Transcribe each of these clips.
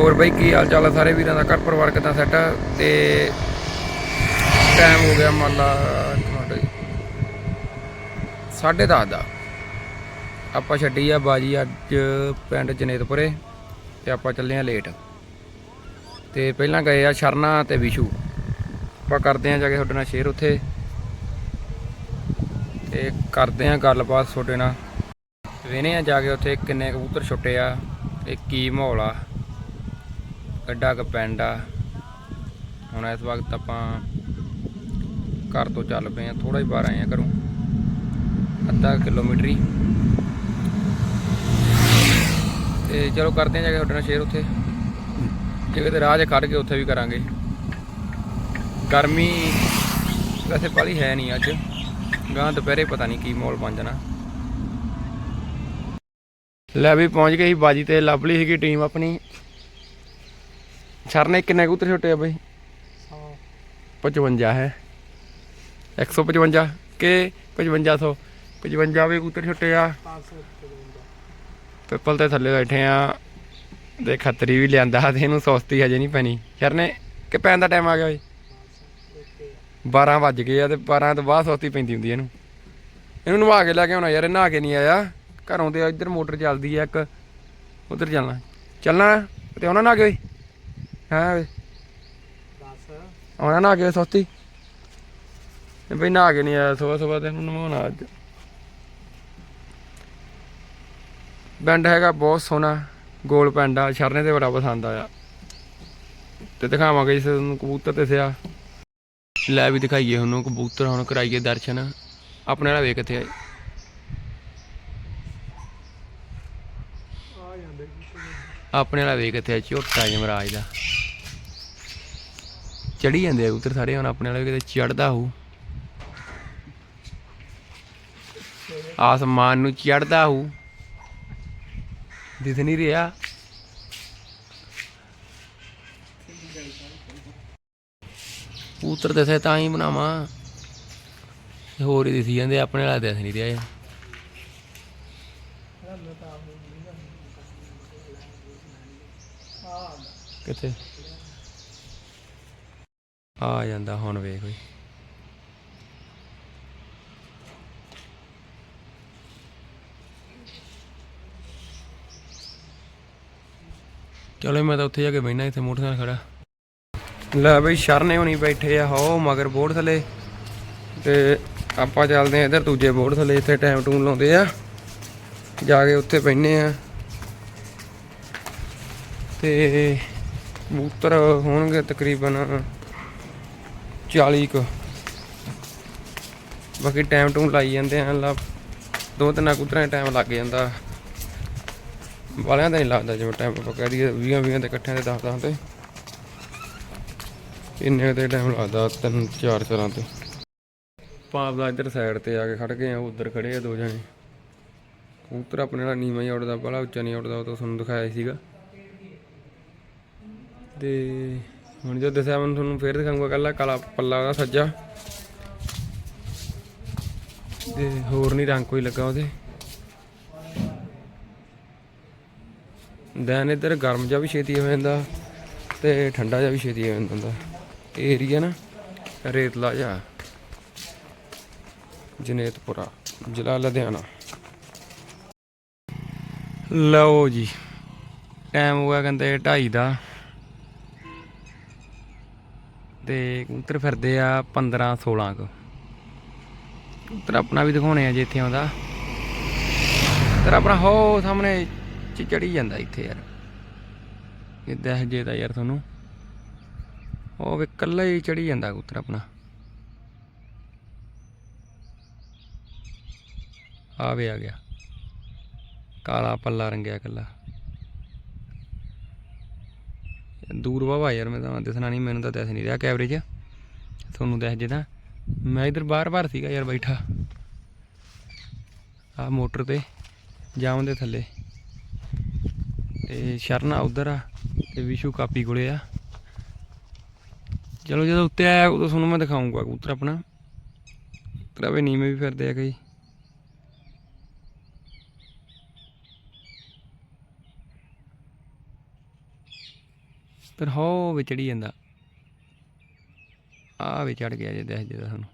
ਹੋਰ ਬਈ ਕੀ ਹਾਲ ਚਾਲ ਆ ਸਾਰੇ ਵੀਰਾਂ ਦਾ? ਘਰ ਪਰਿਵਾਰ ਕਿਦਾਂ ਸੈੱਟ ਤੇ ਟਾਈਮ ਹੋ ਗਿਆ ਮੰਨ ਲਾ ਇੱਕ ਸਾਢੇ ਦਸ ਦਾ। ਆਪਾਂ ਛੱਡੀ ਆ ਬਾਜੀ ਅੱਜ ਪਿੰਡ ਜਨੇਤਪੁਰੇ ਤੇ ਆਪਾਂ ਚੱਲੇ ਆ ਲੇਟ ਤੇ ਪਹਿਲਾਂ ਗਏ ਆ ਸ਼ਰਨਾ ਤੇ ਵਿਸ਼ੂ। ਆਪਾਂ ਕਰਦੇ ਆ ਜਾ ਕੇ ਤੁਹਾਡੇ ਨਾਲ ਸ਼ੇਅਰ ਉੱਥੇ। ਤੇ ਕਰਦੇ ਆ ਗੱਲਬਾਤ ਤੁਹਾਡੇ ਨਾਲ। ਵੇਨੇ ਆ ਜਾ ਕੇ ਉੱਥੇ ਕਿੰਨੇ ਕਬੂਤਰ ਛੁੱਟੇ ਆ ਤੇ ਕੀ ਮਾਹੌਲ ਆ। ਕਿੱਡਾ ਕੁ ਪਿੰਡ ਆ। ਹੁਣ ਇਸ ਵਕਤ ਆਪਾਂ ਘਰ ਤੋਂ ਚੱਲ ਪਏ ਆ ਥੋੜਾ ਹੀ ਬਾਹਰ ਆਏ ਆ ਘਰੋਂ। ਅੱਧਾ ਕਿਲੋਮੀਟਰ ਹੀ। ਤੇ ਚਲੋ ਕਰਦੇ ਆ ਜਾ ਕੇ ਤੁਹਾਡੇ ਨਾਲ ਸ਼ੇਅਰ ਉੱਥੇ। ਜੇ ਕਿਤੇ ਰਾਹ 'ਚ ਖੜ ਕੇ ਉੱਥੇ ਵੀ ਕਰਾਂਗੇ। ਗਰਮੀ ਵੈਸੇ ਬਾਲੀ ਹੈ ਨਹੀਂ ਅੱਜ। ਗਾਂ ਦੁਪਹਿਰੇ ਪਤਾ ਨਹੀਂ ਕੀ ਮਾਹੌਲ ਬਣ ਜਾਣਾ। ਲੈ ਵੀ ਪਹੁੰਚ ਗਈ ਸੀ ਬਾਜੀ ਤੇ ਲੱਭਲੀ ਸੀਗੀ ਟੀਮ ਆਪਣੀ। ਸਰ ਨੇ ਕਿੰਨੇ ਕਬੂਤਰ ਛੋਟੇ ਆ ਬਈ? 55 ਹੈ। 155 ਕਿ 5500 55 ਵੀ ਕਬੂਤਰ ਛੋਟੇ ਆ। ਪਿੱਪਲ ਤੇ ਥੱਲੇ ਬੈਠੇ ਆ। ਦੇ ਖੱਤਰੀ ਵੀ ਲਿਆਂਦਾ ਤੇ ਇਹਨੂੰ ਸੌਸਤੀ ਹਜੇ ਨਹੀਂ ਪੈਣੀ। ਸਰ ਨੇ ਕਿ ਪੈਣ ਦਾ ਟਾਈਮ ਆ ਗਿਆ ਬਈ? 12 ਵੱਜ ਗਏ ਆ ਤੇ 12 ਤੋਂ ਬਾਅਦ ਸੌਸਤੀ ਪੈਂਦੀ ਹੁੰਦੀ ਇਹਨੂੰ। ਇਹਨੂੰ ਨਵਾ ਕੇ ਲੈ ਕੇ ਆਉਣਾ ਯਾਰ ਇਹ ਨਹਾ ਕੇ ਨਹੀਂ ਆਇਆ। ਘਰੋਂ ਤੇ ਇੱਧਰ ਮੋਟਰ ਚੱਲਦੀ ਆ ਇੱਕ। ਉਧਰ ਚੱਲਣਾ। ਚੱਲਣਾ ਤੇ ਉਹਨਾਂ ਨਾ ਗਏ ਹਾਂ ਵੇ। ਆਉਣਾ ਨਾ ਕੇ ਸੌਸਤੀ ਇਹ ਬਈ ਨਹਾ ਕੇ ਨਹੀਂ ਆਇਆ ਸਵੇਰ ਸਵੇਰ ਤੇ ਇਹਨੂੰ ਨਵਾਉਣਾ ਅੱਜ। ਪਿੰਡ ਹੈਗਾ ਬਹੁਤ ਸੋਹਣਾ ਗੋਲ ਪਿੰਡ ਸ਼ਰਨੇ ਤੇ ਬੜਾ ਪਸੰਦ ਆਇਆ। ਤੇ ਦਿਖਾਵਾਂਗੇ ਜਿਸ ਨੂੰ ਕਬੂਤਰ ਤੇ ਸਿਆ। ਲੈ ਵੀ ਦਿਖਾਈਏ ਉਹਨੂੰ ਕਬੂਤਰ ਹੁਣ ਕਰਾਈਏ ਦਰਸ਼ਨ। ਆਪਣੇ ਵਾਲਾ ਵੇਖ ਕਿੱਥੇ ਆਏ। ਆਪਣੇ ਵਾਲਾ ਵੇਖ ਕਿੱਥੇ ਆ ਝੋਟਾ ਜਮਰਾਜ ਦਾ। ਚੜੀ ਜਾਂਦੇ ਆ ਕਬੂਤਰ ਸਾਰੇ, ਹੁਣ ਆਪਣੇ ਵਾਲਾ ਕਿਤੇ ਚੜਦਾ ਹੋਊ। ਆਸਮਾਨ ਨੂੰ ਚੜਦਾ ਹੋਊ। ਦਿਖ ਨਹੀਂ ਰਿਹਾ। ਕਬੂਤਰ ਤੇ ਤਾਂ ਹੀ ਬਣਾਵਾਂ। ਹੋਰ ਹੀ ਦਿਸੀ ਜਾਂਦੇ ਆਪਣੇ ਵਾਲਾ ਦਿਸ ਨਹੀਂ ਰਿਹਾ ਯਾਰ ਕਿੱਥੇ? ਆ ਜਾਂਦਾ ਹੁਣ ਵੇਖ ਓਏ ਚਲੋ ਮੈਂ ਤਾਂ ਉੱਥੇ ਜਾ ਕੇ ਬੈਠਣਾ ਇੱਥੇ ਮੋਟਰਸਾਈਕਲ ਖੜਾ। ਲੈ ਬਈ, ਸ਼ਰਨੇ ਹੋਣੀ ਬੈਠੇ ਆ, ਹੋ ਮਗਰ ਬੋਰਡ ਥੱਲੇ। ਤੇ ਆਪਾਂ ਚੱਲਦੇ ਆ ਇਧਰ ਦੂਜੇ ਬੋਰਡ ਥੱਲੇ, ਇੱਥੇ ਟਾਈਮ ਟੂਨ ਲਾਉਂਦੇ ਆ। ਜਾ ਕੇ ਉੱਥੇ ਬੈਠਨੇ ਆ। ਤੇ ਕਬੂਤਰ ਹੋਣਗੇ ਤਕਰੀਬਨ 40 ਕੁ। ਬਾਕੀ ਟਾਈਮ ਟੂਮ ਲਾਈ ਜਾਂਦੇ ਆ, ਲਾ ਦੋ ਤਿੰਨ ਕਬੂਤਰਾਂ ਦਾ ਟਾਈਮ ਲੱਗ ਜਾਂਦਾ। ਵਾਲਿਆਂ ਦਾ ਨਹੀਂ ਲੱਗਦਾ ਜਿਵੇਂ ਟਾਈਮ ਆਪਾਂ ਕਹਿ ਦਈਏ 20 20 ਦੇ ਇਕੱਠਿਆਂ ਦੇ 10 10 ਤੇ। ਇੰਨੇ ਦੇ ਟਾਈਮ ਲੱਗਦਾ ਤਿੰਨ ਚਾਰ ਚਾਰਾਂ ਤੇ। ਪਾਪ ਦਾ ਇੱਧਰ ਸਾਈਡ ਤੇ ਆ ਕੇ ਖੜ ਗਏ ਆ, ਉਧਰ ਖੜੇ ਆ ਦੋ ਜਣੇ। ਕਬੂਤਰ ਆਪਣੇ ਨਾਲ ਨੀਵਾਂ ਹੀ ਉੱਡਦਾ ਬੜਾ ਉੱਚਾ ਨਹੀਂ ਉੱਡਦਾ, ਉਹ ਤਾਂ ਤੁਹਾਨੂੰ ਦਿਖਾਇਆ ਸੀਗਾ। ਤੇ ਹੁਣ ਜੋ ਦੱਸਿਆ ਮੈਂ ਤੁਹਾਨੂੰ, ਫੇਰ ਦਿਖਾਉਂਗਾ ਕੱਲਾ ਕਾਲਾ ਪੱਲਾ ਉਹਦਾ ਸੱਜਾ। ਤੇ ਹੋਰ ਨਹੀਂ ਰੰਗ ਕੋਈ ਲੱਗਾ ਉਹਦੇ। ਦੈਨ ਇੱਧਰ ਗਰਮ ਜਿਹਾ ਵੀ ਛੇਤੀ ਹੋ ਜਾਂਦਾ ਤੇ ਠੰਡਾ ਜਿਹਾ ਵੀ ਛੇਤੀ ਹੋ ਜਾਂਦਾ ਇਹ ਏਰੀਆ ਨਾ ਰੇਤਲਾ ਜਿਹਾ। ਜਨੇਤਪੁਰਾ, ਜ਼ਿਲ੍ਹਾ ਲੁਧਿਆਣਾ। ਲਓ ਜੀ ਟਾਈਮ ਹੋ ਗਿਆ ਕਹਿੰਦੇ 2:30 ਦਾ। ਤੇ ਕਬੂਤਰ ਫਿਰਦੇ ਆ 15 16 ਕੁ। ਕਬੂਤਰ ਆਪਣਾ ਵੀ ਦਿਖਾਉਣੇ ਆ ਜੇ ਇੱਥੇ ਆਉਂਦਾ। ਤੇਰਾ ਆਪਣਾ ਹੋ ਸਾਹਮਣੇ ਚ ਚੜੀ ਜਾਂਦਾ ਇੱਥੇ ਯਾਰ। ਇਹ ਦੇਖ ਜੇ ਤਾਂ ਯਾਰ ਤੁਹਾਨੂੰ। ਉਹ ਵੀ ਕੱਲਾ ਹੀ ਚੜੀ ਜਾਂਦਾ ਕਬੂਤਰ ਆਪਣਾ। ਆ ਵੀ ਆ ਗਿਆ। ਕਾਲਾ ਪੱਲਾ ਰੰਗਿਆ ਕੱਲਾ ਦੂਰ ਵਾਵਾ ਯਾਰ, ਮੈਂ ਤਾਂ ਦਿਸਣਾ ਨਹੀਂ, ਮੈਨੂੰ ਤਾਂ ਦਿਸ ਨਹੀਂ ਰਿਹਾ ਕੈਵਰੇਜ ਤੁਹਾਨੂੰ ਦਿਸ ਜੇ ਤਾਂ। ਮੈਂ ਇਧਰ ਬਾਹਰ ਬਾਹਰ ਸੀਗਾ ਯਾਰ ਬੈਠਾ। ਆ ਮੋਟਰ ਤੇ, ਜਾਮ ਦੇ ਥੱਲੇ। ਤੇ ਸ਼ਰਨਾ ਉਧਰ ਆ, ਤੇ ਵਿਸ਼ੂ ਕਾਪੀ ਕੋਲੇ ਆ। ਚਲੋ ਜਦੋਂ ਉੱਤੇ ਆਇਆ, ਉਦੋਂ ਤੁਹਾਨੂੰ ਮੈਂ ਦਿਖਾਉਂਗਾ ਕਬੂਤਰ ਆਪਣਾ। ਤਰਾਵੇ ਨੀਵੇਂ ਵੀ ਫਿਰਦੇ ਆ ਕਈ। ਕਬੂਤਰ ਹੋ ਵੀ ਚੜੀ ਜਾਂਦਾ। ਆ ਵੀ ਚੜ ਗਿਆ ਜੇ ਦੇਖ ਜੇ ਤੁਹਾਨੂੰ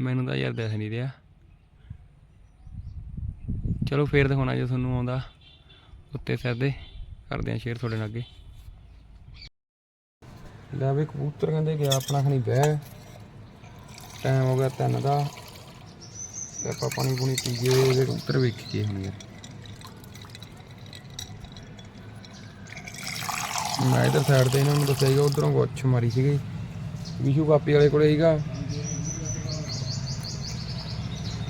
ਮੈਨੂੰ ਤਾਂ ਯਾਰ ਦਿਖ ਨਹੀਂ ਰਿਹਾ। ਚਲੋ ਫੇਰ ਦਿਖਾਉਣਾ ਜੇ ਤੁਹਾਨੂੰ ਆਉਂਦਾ। ਉੱਤੇ ਸਿੱਧੇ ਕਰਦੇ ਆ ਸ਼ੇਅਰ ਤੁਹਾਡੇ ਨਾਲ ਅੱਗੇ। ਲੈ ਵੀ ਕਬੂਤਰ ਕਹਿੰਦੇ ਗਿਆ ਆਪਣਾ ਖਣੀ ਬਹਿ। ਟਾਈਮ ਹੋ ਗਿਆ ਤਿੰਨ ਦਾ। ਤੇ ਆਪਾਂ ਪਾਣੀ ਪੂਣੀ ਪੀਏ ਇਹਦੇ ਕਬੂਤਰ ਵੇਖੀਏ ਹੁਣ ਯਾਰ। ਮੈਂ ਇਧਰ ਸਾਈਡ ਤੇ ਇਹਨਾਂ ਨੂੰ ਦੱਸਿਆ ਸੀਗਾ ਉਧਰੋਂ ਗੁੱਛ ਮਾਰੀ ਸੀਗੀ। ਵਿਸ਼ੂ ਕਾਪੀ ਵਾਲੇ ਕੋਲੇ ਸੀਗਾ।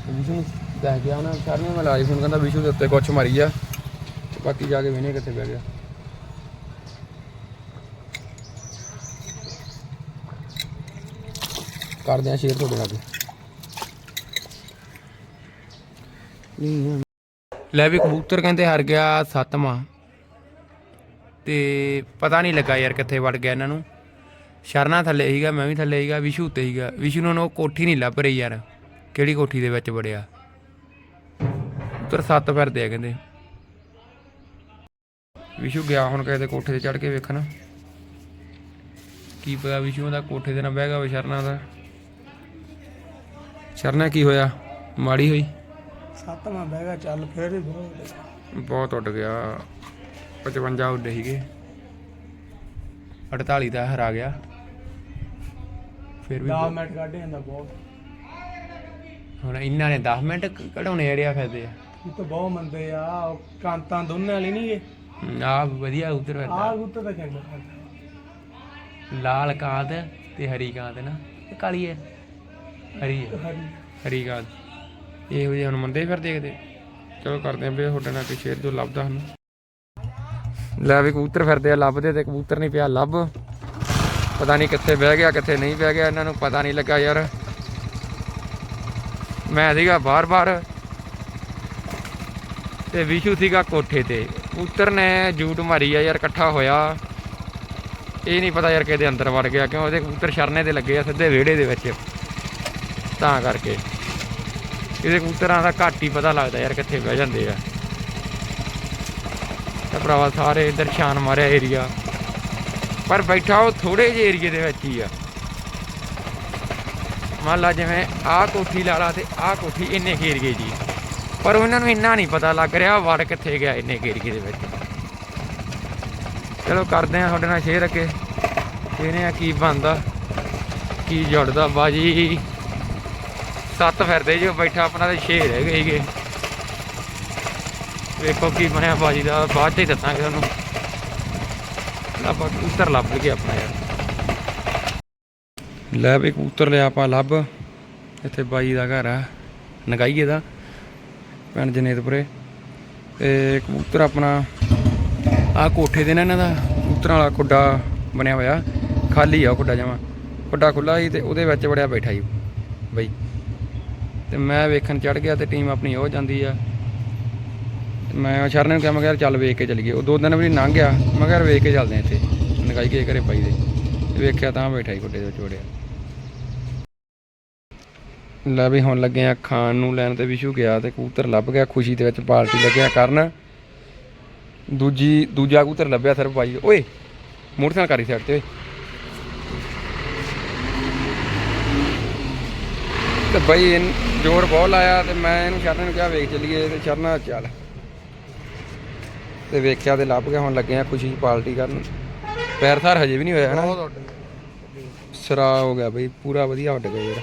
ਵਿਸ਼ੂ ਨੂੰ ਦੱਸ ਗਿਆ ਉਹਨਾਂ ਸਾਰਿਆਂ ਨੂੰ ਮਿਲਾ ਫੋਨ ਕਹਿੰਦਾ ਵਿਸ਼ੂ ਦੇ ਉੱਤੇ ਗੁੱਛ ਮਾਰੀ ਆ। ਬਾਕੀ ਜਾ ਕੇ ਵੇਨੇ ਕਿੱਥੇ ਬਹਿ ਗਿਆ। ਕਰਦੇ ਆ ਸ਼ੇਅਰ ਤੁਹਾਡੇ ਨਾਲ। ਲੈ ਵੀ ਕਬੂਤਰ ਕਹਿੰਦੇ ਹਰ ਗਿਆ ਸੱਤਵਾਂ। ਤੇ ਪਤਾ ਨਹੀਂ ਲੱਗਾ ਯਾਰ ਕਿੱਥੇ ਵੜ ਗਿਆ ਇਹਨਾਂ ਨੂੰ। ਸ਼ਰਨਾ ਥੱਲੇ ਸੀਗਾ ਮੈਂ ਵੀ ਥੱਲੇ ਸੀਗਾ ਵਿਸ਼ੂ ਉੱਤੇ ਸੀਗਾ। ਵਿਸ਼ੂ ਨੂੰ ਉਹ ਕੋਠੀ ਨਹੀਂ ਲੱਭ ਰਹੀ ਯਾਰ। ਕਿਹੜੀ ਕੋਠੀ ਦੇ ਵਿੱਚ ਵੜਿਆ? ਉੱਤਰ ਸੱਤ ਫਿਰਦੇ ਆ ਕਹਿੰਦੇ। ਵਿਸ਼ੂ ਗਿਆ ਹੁਣ ਕਿਸੇ ਦੇ ਕੋਠੇ ਤੇ ਚੜ ਕੇ ਵੇਖਣ। ਕੀ ਪਤਾ ਵਿਸ਼ੂ ਦਾ ਕੋਠੇ ਤੇ ਨਾ ਬਹਿ ਗਿਆ ਸ਼ਰਨਾ ਦਾ। ਸ਼ਰਨਾ ਕੀ ਹੋਇਆ? ਮਾੜੀ ਹੋਈ? ਸੱਤਵਾਂ ਬਹਿ ਗਿਆ ਚੱਲ ਫੇਰ ਹੀ ਬਹੁਤ ਉੱਡ ਗਿਆ। 55 ਉੱਡੇ ਸੀਗੇ। 48 ਦਾ ਹਰਾ ਗਿਆ। ਫਿਰ ਵੀ 10 ਮਿੰਟ ਕੱਢ ਜਾਂਦਾ ਬਹੁਤ। ਹੁਣ ਇਹਨਾਂ ਨੇ 10 ਮਿੰਟ ਕਢਾਉਣੇ ਅੜਿਆ ਫਿਰਦੇ ਆ। ਇਹ ਤਾਂ ਬਹੁਤ ਮੰਦੇ ਆ ਕਾਂਤਾਂ ਦੋਨੇ ਵਾਲੀ ਨਹੀਂ ਇਹ ਆ ਵਧੀਆ ਉਧਰ ਆਹ ਫਿਰਦਾ ਗੁੱਤ ਤਾਂ ਚੰਗਾ। ਲਾਲ ਕਾਂਤ ਤੇ ਹਰੀ ਕਾਂਤ ਨਾ ਇਹ ਕਾਲੀ ਹੈ। ਹਰੀ ਹੈ। ਹਰੀ। ਕਾਂਤ ਇਹੋ ਜਿਹੇ ਹੁਣ ਮੰਦੇ ਫਿਰ ਦੇਖਦੇ ਚਲੋ ਕਰਦੇ ਆਂ ਵੀ ਤੁਹਾਡੇ ਨਾਲ ਕੋਈ ਸ਼ੇਰ ਜੋ ਲੱਭਦਾ ਸਾਨੂੰ। ਲੈ ਵੀ ਕਬੂਤਰ ਫਿਰਦੇ ਆ, ਲੱਭਦੇ ਤੇ ਕਬੂਤਰ ਨਹੀਂ ਪਿਆ, ਲੱਭ। ਪਤਾ ਨਹੀਂ ਕਿੱਥੇ ਬਹਿ ਗਿਆ, ਕਿੱਥੇ ਨਹੀਂ ਬਹਿ ਗਿਆ, ਇਹਨਾਂ ਨੂੰ ਪਤਾ ਨਹੀਂ ਲੱਗਾ ਯਾਰ। ਮੈਂ ਸੀਗਾ ਬਾਰ-ਬਾਰ ਤੇ ਵਿਸ਼ੂ ਸੀਗਾ ਕੋਠੇ ਤੇ। ਕਬੂਤਰ ਨੇ ਜੂਟ ਮਾਰੀ ਆ ਯਾਰ, ਇਕੱਠਾ ਹੋਇਆ। ਇਹ ਨਹੀਂ ਪਤਾ ਯਾਰ ਕਿਹਦੇ ਅੰਦਰ ਵੜ ਗਿਆ, ਕਿਉਂ ਉਹਦੇ ਕਬੂਤਰ ਸ਼ਰਨੇ ਤੇ ਲੱਗੇ ਆ, ਸਿੱਧੇ ਵਿਹੜੇ ਦੇ ਵਿੱਚ। ਤਾਂ ਕਰਕੇ। ਇਹਦੇ ਕਬੂਤਰਾਂ ਦਾ ਘੱਟ ਹੀ ਪਤਾ ਲੱਗਦਾ ਯਾਰ ਕਿੱਥੇ ਬਹਿ ਜਾਂਦੇ ਆ। ਤੇ ਭਰਾਵਾ, ਸਾਰੇ ਇਧਰ ਛਾਨ ਮਾਰਿਆ ਏਰੀਆ ਪਰ ਬੈਠਾ ਉਹ ਥੋੜੇ ਜਿਹੇ ਏਰੀਏ ਦੇ ਵਿੱਚ ਹੀ ਆ। ਮੰਨ ਲਾ ਜਿਵੇਂ ਆਹ ਕੋਠੀ ਲਾ ਲਾ ਤੇ ਆਹ ਕੋਠੀ ਇੰਨੇ ਕੁ ਏਰੀਏ ਦੀ ਪਰ ਉਹਨਾਂ ਨੂੰ ਇੰਨਾ ਨਹੀਂ ਪਤਾ ਲੱਗ ਰਿਹਾ ਵੜ ਕਿੱਥੇ ਗਿਆ ਇੰਨੇ ਕੁ ਏਰੀਏ ਦੇ ਵਿੱਚ। ਚਲੋ ਕਰਦੇ ਆ ਤੁਹਾਡੇ ਨਾਲ ਸ਼ੇਅਰ ਅੱਗੇ। ਇਹਨੇ ਆ ਕੀ ਬਣਦਾ, ਕੀ ਜੁੜਦਾ। ਬਾਜੀ, ਸੱਤ ਫਿਰਦੇ ਜੋ ਬੈਠਾ ਆਪਣਾ ਤੇ ਛੇ ਰਹਿ ਗਏ ਸੀਗੇ। ਵੇਖੋ ਕੀ ਬਣਿਆ ਬਾਜੀ ਦਾ, ਬਾਅਦ ਚ ਹੀ ਦੱਸਾਂਗੇ ਤੁਹਾਨੂੰ। ਆਪਾਂ ਕਬੂਤਰ ਲੱਭ ਗਿਆ ਆਪਣਾ ਯਾਰ। ਲੈ ਵੀ ਕਬੂਤਰ ਲਿਆ ਆਪਾਂ ਲੱਭ। ਇੱਥੇ ਬਾਈ ਦਾ ਘਰ ਆ, ਨਗਾਈਏ ਦਾ, ਪਿੰਡ ਜਨੇਤਪੁਰੇ। ਤੇ ਕਬੂਤਰ ਆਪਣਾ ਆ ਕੋਠੇ ਦੇ ਨਾ ਇਹਨਾਂ ਦਾ, ਕਬੂਤਰਾਂ ਵਾਲਾ ਖੁੱਡਾ ਬਣਿਆ ਹੋਇਆ। ਖਾਲੀ ਆ ਉਹ ਖੁੱਡਾ ਜਮਾ। ਖੁੱਡਾ ਖੁੱਲਾ ਸੀ ਤੇ ਉਹਦੇ ਵਿੱਚ ਵੜਿਆ ਬੈਠਾ ਸੀ ਬਈ। ਤੇ ਮੈਂ ਵੇਖਣ ਚੜ ਗਿਆ ਤੇ ਟੀਮ ਆਪਣੀ ਉਹ ਜਾਂਦੀ ਆ। ਮੈਂ ਸ਼ਰਨ ਨੂੰ ਕਿਹਾ, ਮੈਂ ਕਿਹਾ ਯਾਰ ਚੱਲ ਵੇਖ ਕੇ ਚੱਲੀਏ। ਉਹ ਦੋ ਦਿਨ ਵੀ ਲੰਘ ਗਿਆ। ਮੈਂ ਕਿਹਾ ਯਾਰ ਵੇਖ ਕੇ ਚੱਲਦੇ ਆ ਇੱਥੇ। ਨਗਾਈ ਕੇ ਘਰੇ ਪਾਈ ਦੇ। ਵੇਖਿਆ ਤਾਂ ਬੈਠਾ ਹੀ ਖੁੱਡੇ ਦੇ ਵਿੱਚ ਲੈ ਵੀ ਹੁਣ ਲੱਗੇ ਆ ਖਾਣ ਨੂੰ ਲੈਣ ਤੇ ਵਿਸ਼ੂ ਗਿਆ ਤੇ ਕਬੂਤਰ ਲੱਭ ਗਿਆ। ਖੁਸ਼ੀ ਦੇ ਵਿੱਚ ਪਾਰਟੀ ਲੱਗਿਆ ਕਰਨ। ਦੂਜੀ, ਦੂਜਾ ਕਬੂਤਰ ਲੱਭਿਆ ਸਿਰਫ ਬਾਈ ਓਏ, ਮੋਟਰਸਾਈਕਲ ਕਰੀ ਸਾਈਡ ਤੇ, ਓਏ। ਤੇ ਬਾਈ ਜ਼ੋਰ ਬਹੁਤ ਲਾਇਆ ਤੇ ਮੈਂ ਇਹਨੂੰ ਸ਼ਰਨ ਨੂੰ ਕਿਹਾ, ਵੇਖ ਚਲੀਏ ਤੇ ਸ਼ਰਨਾ, ਚੱਲ। ਤੇ ਵੇਖਿਆ ਤੇ ਲੱਭ ਗਿਆ ਹੁਣ ਲੱਗੇ ਆ ਖੁਸ਼ੀ ਪਾਰਟੀ ਕਰਨ। ਪੈਰ ਥਾਰ ਹਜੇ ਵੀ ਨਹੀਂ ਹੋਇਆ ਹਨਾ? ਬਹੁਤ ਉੱਡ ਸਰਾ ਹੋ ਗਿਆ ਬਈ ਪੂਰਾ ਵਧੀਆ ਉੱਡ ਗਿਆ ਯਾਰ।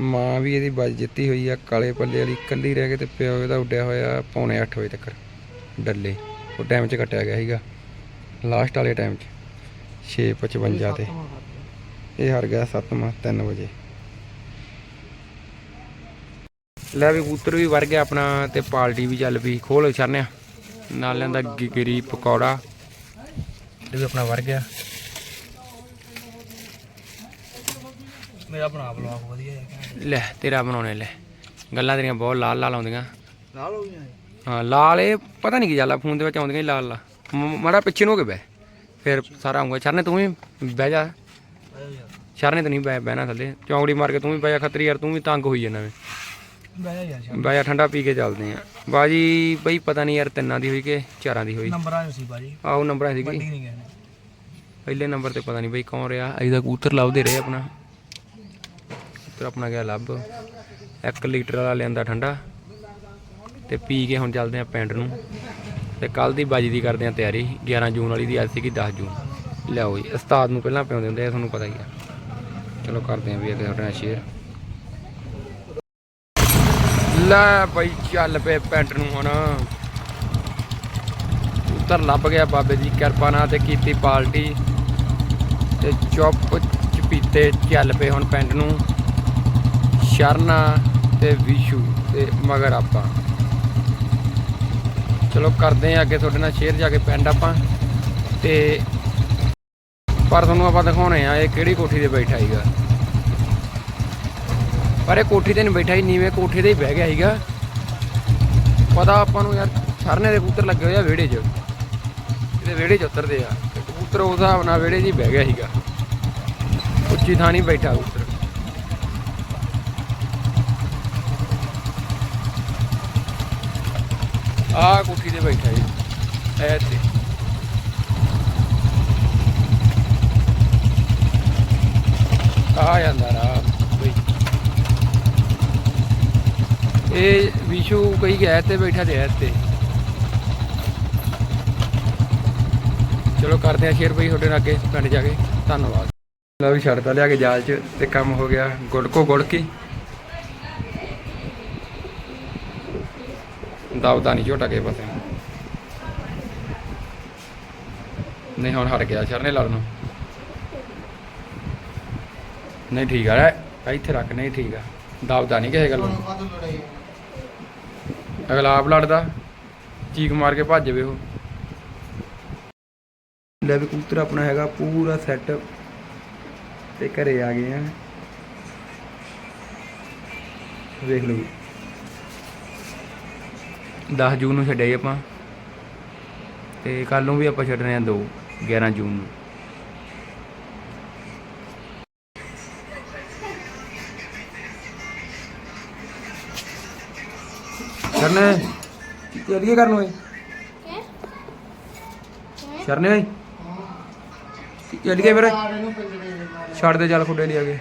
ਮਾਂ ਵੀ ਇਹਦੀ ਬਾਜ ਜਿੱਤੀ ਹੋਈ ਆ ਕਾਲੇ ਪੱਲੇ ਵਾਲੀ ਕੱਲੀ ਰਹਿ ਗਈ ਤੇ ਪਿਓ ਇਹਦਾ ਉੱਡਿਆ ਹੋਇਆ ਪੌਣੇ 8 ਵਜੇ ਤੱਕ ਡੱਲੇ। ਉਹ ਟਾਈਮ 'ਚ ਕੱਟਿਆ ਗਿਆ ਸੀਗਾ ਲਾਸਟ ਵਾਲੇ ਟਾਈਮ 'ਚ 6:55 ਤੇ। ਇਹ ਹਾਰ ਗਿਆ 7ਵਾਂ 3 ਵਜੇ। ਲੈ ਵੀ ਕਬੂਤਰ ਵੀ ਵਰ ਗਿਆ ਆਪਣਾ ਤੇ ਪਾਲਟੀ ਵੀ ਚੱਲ ਪਈ ਖੋਲ ਛਰਨਿਆ। ਨਾਲ ਲੈਂਦਾ ਗਿਰੀ ਪਕੌੜਾ। ਇਹ ਵੀ ਆਪਣਾ ਵਰ ਗਿਆ ਮੇਰਾ ਬਣਾ ਬਲੌਗ ਵਧੀਆ ਹੈ। ਲੈ ਤੇਰਾ ਬਣਾਉਣੇ ਲੈ। ਗੱਲਾਂ ਤੇਰੀਆਂ ਬਹੁਤ ਲਾਲ ਲਾਲ ਆਉਂਦੀਆਂ। ਨਾਲ ਹੋ ਗਈਆਂ ਹਾਂ ਲਾਲ ਇਹ ਪਤਾ ਨਹੀਂ ਕੀ ਆ ਫੋਨ ਦੇ ਵਿੱਚ ਆਉਂਦੀਆਂ ਲਾਲ ਲਾਲ। ਮਾੜਾ ਪਿੱਛੇ ਨੂੰ ਹੋ ਕੇ ਬਹਿ। ਫਿਰ ਸਾਰਾ ਆਉਂਗਾ ਚਰਨੇ ਤੂੰ ਵੀ ਬਹਿ ਜਾ। ਚਰਨੇ ਤਾਂ ਨਹੀਂ ਬਹਿ ਬਹਿਣਾ ਥੱਲੇ। ਚੌਂਕੜੀ ਮਾਰ ਕੇ ਤੂੰ ਵੀ ਬਹਿ ਜਾ ਖੱਤਰੀ ਯਾਰ ਤੂੰ ਵੀ ਤੰਗ ਹੋਈ ਜਾਂਦਾ ਵੇ। ਬਹਿ ਜਾ ਯਾਰ ਠੰਡਾ ਪੀ ਕੇ ਚੱਲਦੇ ਆ ਬਾਜੀ ਬਈ ਪਤਾ ਨਹੀਂ ਯਾਰ ਤਿੰਨਾਂ ਦੀ ਹੋਈ ਕਿ ਚਾਰਾਂ ਦੀ ਹੋਈ। ਨੰਬਰਾਂ ਸੀ ਬਾਜੀ। ਆਓ ਨੰਬਰ ਸੀਗੀ। ਵੱਡੀ ਨਹੀਂ ਗਏ ਪਹਿਲੇ ਨੰਬਰ ਤੇ ਪਤਾ ਨਹੀਂ ਬਈ ਕੌਣ ਰਿਹਾ। ਅਸੀਂ ਤਾਂ ਕਬੂਤਰ ਲੱਭਦੇ ਰਹੇ ਆਪਣਾ। ਕਬੂਤਰ ਆਪਣਾ ਗਿਆ ਲੱਭ। 1 ਲੀਟਰ ਵਾਲਾ ਲਿਆਂਦਾ ਠੰਡਾ। ਤੇ ਪੀ ਕੇ ਹੁਣ ਚੱਲਦੇ ਆ ਪਿੰਡ ਨੂੰ। ਤੇ ਕੱਲ ਦੀ ਬਾਜੀ ਦੀ ਕਰਦੇ ਆ ਤਿਆਰੀ। 11 ਜੂਨ ਵਾਲੀ ਦੀ ਅੱਜ ਸੀਗੀ 10 ਜੂਨ। ਲਿਆਓ ਜੀ। ਉਸਤਾਦ ਨੂੰ ਪਹਿਲਾਂ ਪਿਆਉਂਦੇ ਹੁੰਦੇ ਆ ਤੁਹਾਨੂੰ ਪਤਾ ਹੀ ਆ। ਚਲੋ ਕਰਦੇ ਆ ਵੀ ਅੱਗੇ ਤੁਹਾਡੇ ਨਾਲ ਸ਼ੇਅਰ ਲੈ ਬਈ, ਚੱਲ ਪਏ ਪਿੰਡ ਨੂੰ ਹੁਣ। ਉੱਤਰ ਲੱਭ ਗਿਆ ਬਾਬੇ ਦੀ ਕਿਰਪਾ ਨਾਲ ਤੇ ਕੀਤੀ ਪਾਲਟੀ। ਤੇ ਚੁੱਪ ਚਪੀਤੇ ਚੱਲ ਪਏ ਹੁਣ ਪਿੰਡ ਨੂੰ। ਸ਼ਰਨਾ ਤੇ ਵਿਸ਼ੂ ਤੇ ਮਗਰ ਆਪਾਂ। ਚਲੋ ਕਰਦੇ ਆ ਅੱਗੇ ਤੁਹਾਡੇ ਨਾਲ ਸ਼ੇਅਰ ਜਾ ਕੇ ਪਿੰਡ ਆਪਾਂ। ਤੇ ਪਰ ਤੁਹਾਨੂੰ ਆਪਾਂ ਦਿਖਾਉਣੇ ਆ ਇਹ ਕਿਹੜੀ ਕੋਠੀ ਤੇ ਬੈਠਾ ਹੈਗਾ ਪਰ ਇਹ ਕੋਠੀ ਤੇ ਨਹੀਂ ਬੈਠਾ ਹੀ ਨੀਵੇਂ ਕੋਠੇ ਤੇ ਹੀ ਬਹਿ ਗਿਆ ਸੀਗਾ। ਪਤਾ ਆਪਾਂ ਨੂੰ ਯਾਰ, ਸ਼ਰਨੇ ਦੇ ਕਬੂਤਰ ਲੱਗੇ ਹੋਏ ਆ ਵਿਹੜੇ 'ਚ। ਇਹਦੇ ਵਿਹੜੇ 'ਚ ਉਤਰਦੇ ਆ। ਤੇ ਕਬੂਤਰ ਉਸ ਹਿਸਾਬ ਨਾਲ ਵਿਹੜੇ 'ਚ ਹੀ ਬਹਿ ਗਿਆ ਸੀਗਾ। ਉੱਚੀ ਥਾਂ ਨਹੀਂ ਬੈਠਾ ਕਬੂਤਰ। ਆ ਕੋਠੀ ਤੇ ਬੈਠਾ ਜੀ। ਐ ਤੇ ਆ ਜਾਂਦਾ ਰਾ ਬਈ ਇਹ ਵਿਸ਼ੂ ਕਈ ਗਿਆ ਤੇ ਬੈਠਾ ਤੇ ਤੇ। ਚਲੋ ਕਰਦੇ ਆ ਸ਼ੇਅਰ ਬਈ ਤੁਹਾਡੇ ਨਾਲ ਅੱਗੇ, ਪਿੰਡ ਜਾ ਕੇ। ਧੰਨਵਾਦ। ਲਓ ਵੀ ਛੱਡਤਾ ਲਿਆ ਕੇ ਜਾਲ 'ਚ ਤੇ ਕੰਮ ਹੋ ਗਿਆ ਗੁੜਕੋ ਗੁੜ ਕੇ ਨਹੀਂ ਝੋਟਾ ਕੇ ਪਤਾ ਨਹੀਂ, ਹੁਣ ਹਟ ਗਿਆ ਸ਼ਰਨੇ ਲੜਨ ਨਹੀਂ, ਠੀਕ ਆ। ਇੱਥੇ ਰੱਖ, ਨਹੀਂ, ਠੀਕ ਆ। ਦਬਦਾ ਨਹੀਂ ਕਿਸੇ ਗੱਲ ਨੂੰ। ਅਗਲਾ ਆਪ ਲੜਦਾ, ਚੀਕ ਮਾਰ ਕੇ ਭੱਜ ਜਾਵੇ ਉਹ। ਲੈ ਵੀ ਕਬੂਤਰ ਆਪਣਾ ਹੈਗਾ, ਪੂਰਾ ਸੈੱਟ ਤੇ ਘਰੇ ਆ ਗਏ ਆ। ਵੇਖ ਲਓ। 10 ਜੂਨ ਨੂੰ ਛੱਡਿਆ ਜੀ ਆਪਾਂ। ਤੇ ਕੱਲ ਨੂੰ ਵੀ ਆਪਾਂ ਛੱਡਣੇ ਆ 2 11 ਜੂਨ ਨੂੰ। ਸ਼ਰਨੇ। ਚੱਲੀਏ ਕਰਨ ਓਏ? ਸ਼ਰਨੇ ਓਏ? ਚੱਲੀਏ ਫਿਰ? ਛੱਡ ਦੇ ਚੱਲ ਖੁੱਡੇ ਲਿਆ ਕੇ।